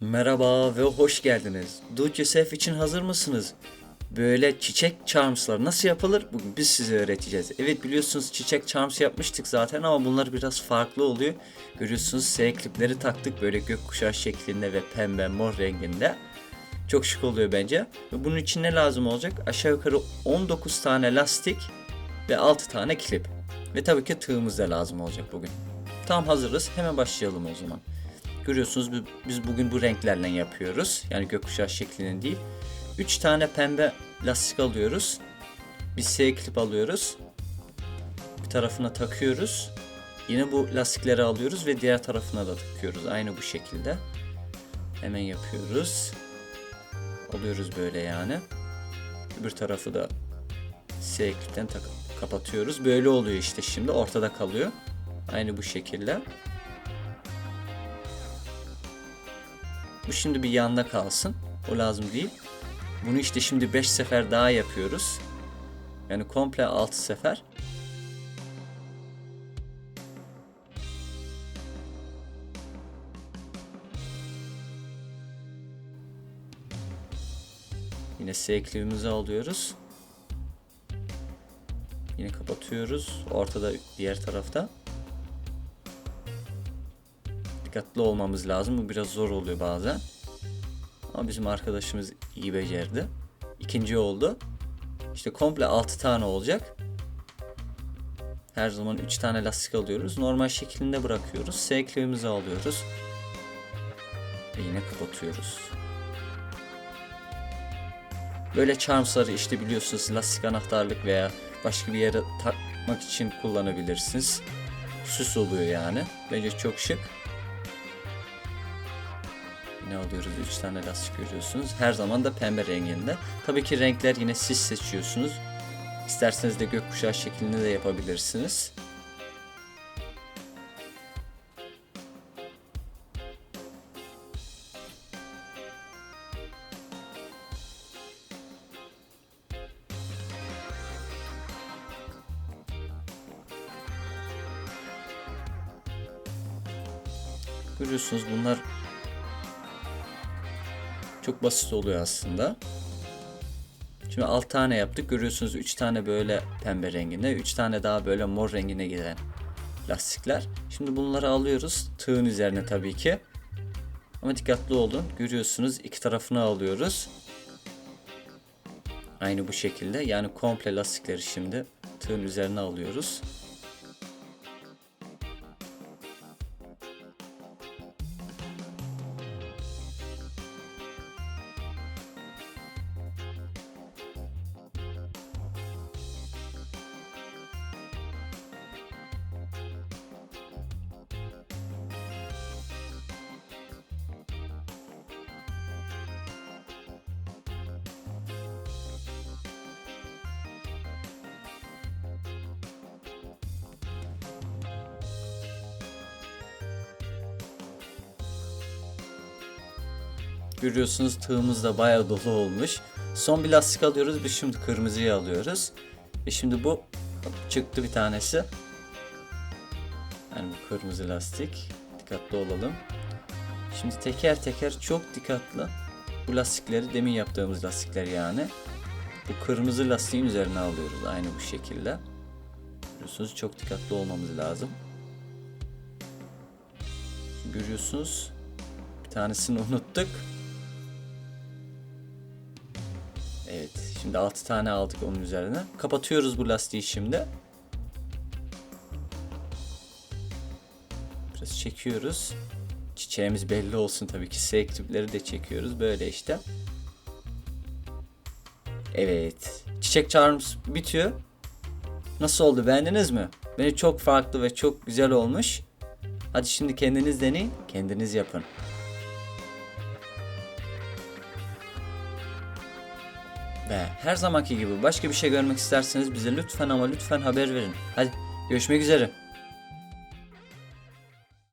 Merhaba ve hoş geldiniz. Do yourself için hazır mısınız? Böyle çiçek charms'lar nasıl yapılır? Bugün biz size öğreteceğiz. Evet biliyorsunuz çiçek charms yapmıştık zaten ama bunlar biraz farklı oluyor. Görüyorsunuz S klipleri taktık böyle gökkuşağı şeklinde ve pembe mor renginde. Çok şık oluyor bence. Ve bunun için ne lazım olacak? Aşağı yukarı 19 tane lastik ve 6 tane klip. Ve tabii ki tığımız da lazım olacak bugün. Tam hazırız. Hemen başlayalım o zaman. Görüyorsunuz bi- biz bugün bu renklerle yapıyoruz. Yani gökkuşağı şeklinin değil. 3 tane pembe lastik alıyoruz. Bir S klip alıyoruz. Bir tarafına takıyoruz. Yine bu lastikleri alıyoruz ve diğer tarafına da takıyoruz. Aynı bu şekilde. Hemen yapıyoruz. Alıyoruz böyle yani. Öbür tarafı da S klipten kapatıyoruz. Böyle oluyor işte şimdi ortada kalıyor. Aynı bu şekilde. Bu şimdi bir yanda kalsın. O lazım değil. Bunu işte şimdi 5 sefer daha yapıyoruz. Yani komple 6 sefer. Yine S klibimizi alıyoruz. Yine kapatıyoruz. Ortada diğer tarafta. Dikkatli olmamız lazım. Bu biraz zor oluyor bazen. Ama bizim arkadaşımız iyi becerdi. İkinci oldu. İşte komple 6 tane olacak. Her zaman 3 tane lastik alıyoruz. Normal şeklinde bırakıyoruz. S klibimizi alıyoruz. Ve yine kapatıyoruz. Böyle charms'ları işte biliyorsunuz lastik anahtarlık veya başka bir yere takmak için kullanabilirsiniz. Süs oluyor yani. Bence çok şık. Ne alıyoruz? 3 tane lastik görüyorsunuz. Her zaman da pembe renginde. Tabii ki renkler yine siz seçiyorsunuz. İsterseniz de gökkuşağı şeklinde de yapabilirsiniz. Görüyorsunuz bunlar çok basit oluyor aslında. Şimdi 6 tane yaptık. Görüyorsunuz 3 tane böyle pembe renginde, 3 tane daha böyle mor rengine giden lastikler. Şimdi bunları alıyoruz. Tığın üzerine tabii ki. Ama dikkatli olun. Görüyorsunuz iki tarafını alıyoruz. Aynı bu şekilde. Yani komple lastikleri şimdi tığın üzerine alıyoruz. Görüyorsunuz tığımız da bayağı dolu olmuş. Son bir lastik alıyoruz. Biz şimdi kırmızıyı alıyoruz. Ve şimdi bu çıktı bir tanesi. Yani bu kırmızı lastik. Dikkatli olalım. Şimdi teker teker çok dikkatli bu lastikleri demin yaptığımız lastikler yani. Bu kırmızı lastiğin üzerine alıyoruz aynı bu şekilde. Görüyorsunuz çok dikkatli olmamız lazım. Görüyorsunuz bir tanesini unuttuk. Şimdi 6 tane aldık onun üzerine. Kapatıyoruz bu lastiği şimdi. Biraz çekiyoruz. Çiçeğimiz belli olsun tabii ki. S klipleri de çekiyoruz. Böyle işte. Evet. Çiçek charms bitiyor. Nasıl oldu? Beğendiniz mi? Bence çok farklı ve çok güzel olmuş. Hadi şimdi kendiniz deneyin. Kendiniz yapın. Ve her zamanki gibi başka bir şey görmek isterseniz bize lütfen ama lütfen haber verin. Hadi görüşmek üzere.